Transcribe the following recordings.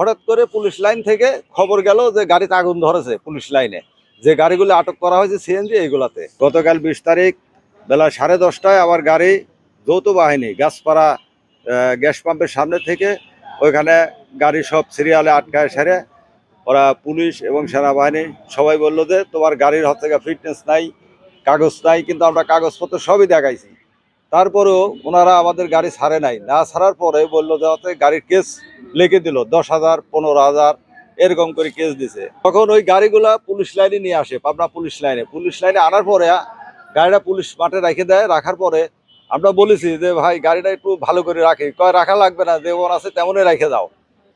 হঠাৎ করে police line থেকে খবর গেল যে গাড়িতে আগুন ধরেছে পুলিশ লাইনে। যে গাড়িগুলো আটক করা হয়েছে সিএনজি এইগুলাতে। গতকাল বিশ তারিখ বেলা সাড়ে দশটায় আবার গাড়ি, যৌথ বাহিনী, গাছপাড়া গ্যাস পাম্পের সামনে থেকে ওইখানে গাড়ি সব সিরিয়ালে আটকায় সেরে ওরা পুলিশ এবং সেনাবাহিনী সবাই বলল যে, তোমার গাড়ির হাত থেকে ফিটনেস নাই, কাগজ নাই, কিন্তু আমরা কাগজপত্র সবই দেখাইছি। তারপরেও ওনারা আমাদের গাড়ি ছাড়ে নাই। না ছাড়ার পরে বলল যে গাড়ির কেস লিখে দিল, দশ হাজার, পনেরো হাজার, এরকম করে কেস দিছে। তখন ওই গাড়িগুলা পুলিশ লাইনে নিয়ে আসে, পাবনা পুলিশ লাইনে। পুলিশ লাইনে আনার পরে গাড়িটা পুলিশ মাঠে রেখে দেয়, রাখার পরে আমরা বলেছি যে, ভাই, গাড়িটা একটু ভালো করে রাখি। কয়, রাখা লাগবে না যেমন আছে তেমনই রেখে দাও।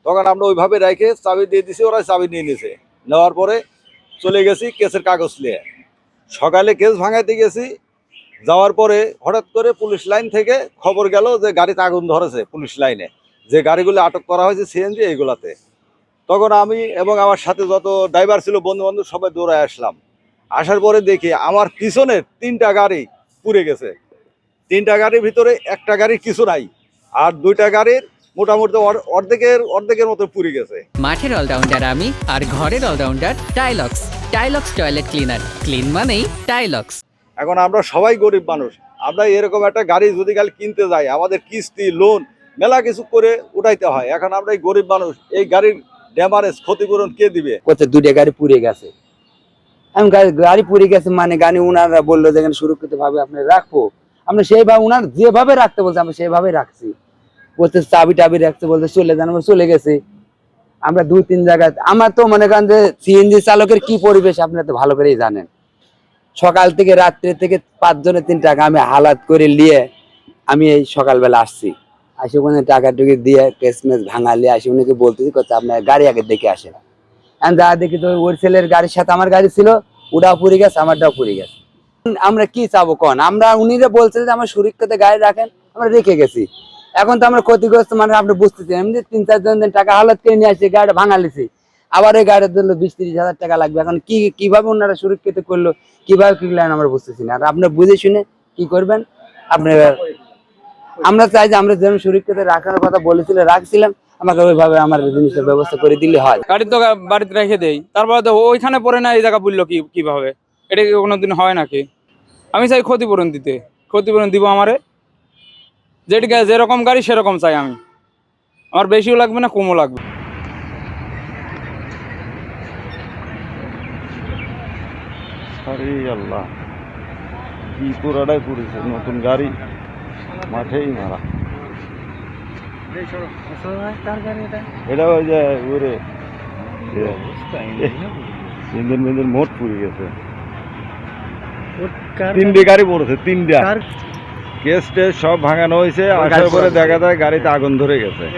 তখন আমরা ওইভাবে রেখে চাবি দিয়ে দিছি ওরা চাবি নিয়ে নিছে। নেওয়ার পরে চলে গেছি কেসের কাগজ নিয়ে। সকালে কেস ভাঙাইতে গেছি, যাওয়ার পরে হঠাৎ করে পুলিশ লাইন থেকে খবর গেল যে, গাড়িতে আগুন ধরেছে পুলিশ লাইনে। যে গাড়িগুলো আটক করা হয়েছে সিএনজি এইগুলাতে। তখন আমি এবং আমার সাথে যত ড্রাইভার ছিল বন্ধু বান্ধব সবাই দৌড়ায় আসলাম। আসার পরে দেখি আমার পিছনের তিনটা গাড়ি পুড়ে গেছে। তিনটা গাড়ির ভিতরে একটা গাড়ির কিছু নাই আর দুইটা গাড়ির মোটামুটি অর্ধেকের অর্ধেকের মতো পুড়ে গেছে। মাঠের অলরাউন্ডার আমি আর ঘরের allrounder Tylox. Tylox toilet cleaner. Clean মানেই টাইলক্স। এখন আমরা সবাই গরিব মানুষ। আমরা এরকম একটা গাড়ি যদি কাল কিনতে যাই আমাদের কিস্তি লোন মেলা কিছু করে উঠাইতে হয়। এখন আমরা এই গরিব মানুষ, এই গাড়ির ড্যামারেজ ক্ষতিপূরণ কে দিবে? করছে দুইটা গাড়ি পুড়ে গেছে। আমি গাড়ি- পুড়ে গেছে মানে গাড়ি উনারা বলল যে এখানে সুরক্ষিত ভাবে আপনি রাখব। আমরা সেইভাবে উনার যেভাবে রাখতে বলছে, আমরা সেভাবে রাখছি। বলতে চাবি টাবি রাখতে বলতে চলে যান চলে গেছি। আমরা দুই, তিন জায়গায় আমার তো মনে করেন যে সিএনজি চালকের কি পরিবেশ আপনারা তো ভালো করেই জানেন। সকাল থেকে রাত্রে থেকে পাঁচজনে তিন টাকা আমি হালাত করে নিয়ে আমি এই সকালবেলা আসছি। আসে ওখানে টাকা টুকি দিয়ে কেসমেস ভাঙালে আসি উনিকে বলতেছি করতে আপনার গাড়ি আগে দেখে আমি যা দেখি তো ওর ছেলের গাড়ির সাথে আমার গাড়ি ছিল, ওটাও পুড়ে গেছে, আমারটাও পুড়ে গেছে। আমরা কি চাবো কন? আমরা, উনি যে বলছে যে আমার সুরক্ষিত গাড়ি রাখেন, আমরা রেখে গেছি। এখন তো আমরা ক্ষতিগ্রস্ত মানে আপনি বুঝতেছি, এমনি তিন চারজন দিন টাকা হালত করে নিয়ে আসছি গাড়িটা ভাঙালিছি। আবার এই গাড়ির জন্য বিশ তিরিশ হাজার টাকা লাগবে। এখন কি, কীভাবে ওনারা সুরক্ষিত করল, কীভাবে কি আমরা বুঝতেছি না। আর আপনি বুঝে শুনে কি করবেন? আপনি আমরা চাই যে আমরা যেমন সুরক্ষিত রাখার কথা বলেছিলাম রাখছিলাম আমাকে ওইভাবে আমার জিনিসের ব্যবস্থা করে দিলে হয়। গাড়ি তো বাড়িতে রেখে দেই। তারপরে তো ওইখানে পড়ে না এই জায়গা পড়ল কি কীভাবে? এটা কি কোনোদিন হয় নাকি? আমি চাই ক্ষতিপূরণ দিতে। ক্ষতিপূরণ দিব আমারে। যেটিকে যেরকম গাড়ি সেরকম চাই আমি। আমার বেশিও লাগবে না কমও লাগবে। আরে আল্লাহ কি পুরাটাই পুড়েছে নতুন গাড়ি। মাঠেই মারা। এটা ওই যে ওরে ইঞ্জিন মিঞ্জিন মোট পুড়ে গেছে। তিনটে গাড়ি পড়েছে তিনটা। কেস টেস সব ভাঙানো হয়েছে আসার পরে দেখা যায় গাড়িতে আগুন ধরে গেছে।